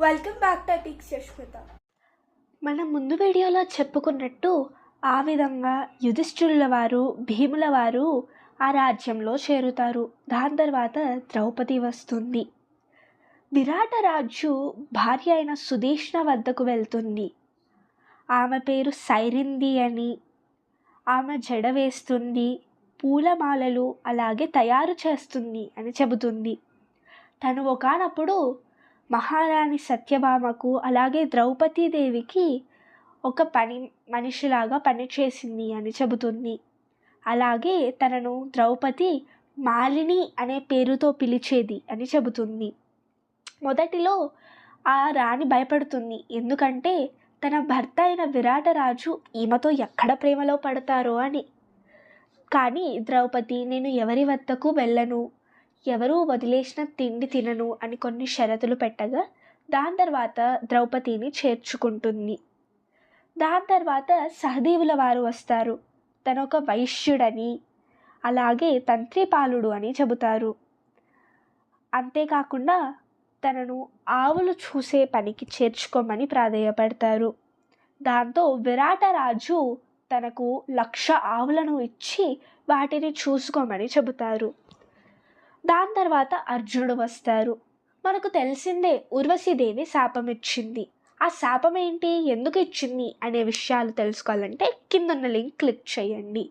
Welcome back to టిక్స్ యశ్మిత మనం ముందు వీడియోలో చెప్పుకున్నట్టు ఆ విధంగా యుధిష్ఠిరుల వారు భీముల వారు ఆ రాజ్యంలో చేరుతారు. దాని తర్వాత ద్రౌపది వస్తుంది. విరాట రాజు భార్య అయిన సుదేష్ణ వద్దకు వెళ్తుంది. ఆమె పేరు సైరింది అని ఆమె జడ వేస్తుంది పూలమాలలు అలాగే తయారు చేస్తుంది అని చెబుతుంది. తను ఒకనప్పుడు మహారాణి సత్యభామకు అలాగే ద్రౌపదీదేవికి ఒక పని మనిషిలాగా పనిచేసింది అని చెబుతుంది. అలాగే తనను ద్రౌపది మాలిని అనే పేరుతో పిలిచేది అని చెబుతుంది. మొదటిలో ఆ రాణి భయపడుతుంది. ఎందుకంటే తన భర్త అయిన విరాటరాజు ఈమెతో ఎక్కడ ప్రేమలో పడతారో అని. కానీ ద్రౌపది నేను ఎవరి వద్దకు వెళ్ళను. ఎవరూ వదిలేసిన తిండి తినను అని కొన్ని షరతులు పెట్టగా దాని తర్వాత ద్రౌపదిని చేర్చుకుంటుంది. దాని తర్వాత సహదేవుల వారు వస్తారు. తను ఒక వైశ్యుడని అలాగే తంత్రిపాలుడు అని చెబుతారు. అంతేకాకుండా తనను ఆవులు చూసే పనికి చేర్చుకోమని ప్రాధేయపడతారు. దాంతో విరాటరాజు తనకు లక్ష ఆవులను ఇచ్చి వాటిని చూసుకోమని చెబుతారు. దాని తర్వాత అర్జునుడు వస్తారు. మనకు తెలిసిందే ఉర్వశీదేవి శాపం ఇచ్చింది ఆ శాపం ఏంటి ఎందుకు ఇచ్చింది? అనే విషయాలు తెలుసుకోవాలంటే కిందన్న లింక్ క్లిక్ చేయండి.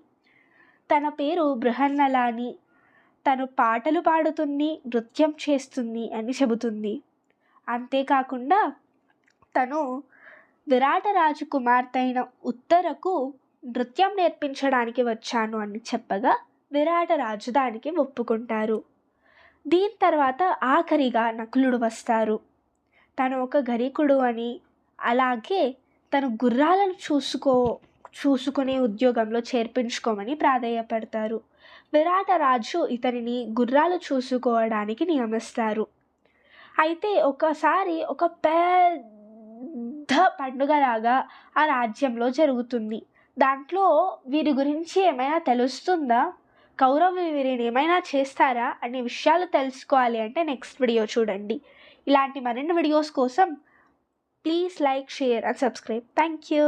తన పేరు బృహన్నల అని తను పాటలు పాడుతుంది నృత్యం చేస్తుంది అని చెబుతుంది. అంతేకాకుండా తను విరాటరాజు కుమార్తె అయిన ఉత్తరకు నృత్యం నేర్పించడానికి వచ్చాను అని చెప్పగా విరాట రాజు దానికి ఒప్పుకుంటారు. దీని తర్వాత ఆఖరిగా నకులుడు వస్తారు. తను ఒక గరికుడు అని అలాగే తను గుర్రాలను చూసుకో చూసుకునే ఉద్యోగంలో చేర్పించుకోమని ప్రాధేయపడతారు. విరాటరాజు ఇతనిని గుర్రాలు చూసుకోవడానికి నియమిస్తారు. అయితే ఒకసారి ఒక పెద్ద పండుగలాగా ఆ రాజ్యంలో జరుగుతుంది. దాంట్లో వీరి గురించి ఏమైనా తెలుస్తుందా? కౌరవులు వీరిని ఏమైనా చేస్తారా అనే విషయాలు తెలుసుకోవాలి అంటే నెక్స్ట్ వీడియో చూడండి. ఇలాంటి మరిన్ని వీడియోస్ కోసం please like share and subscribe thank you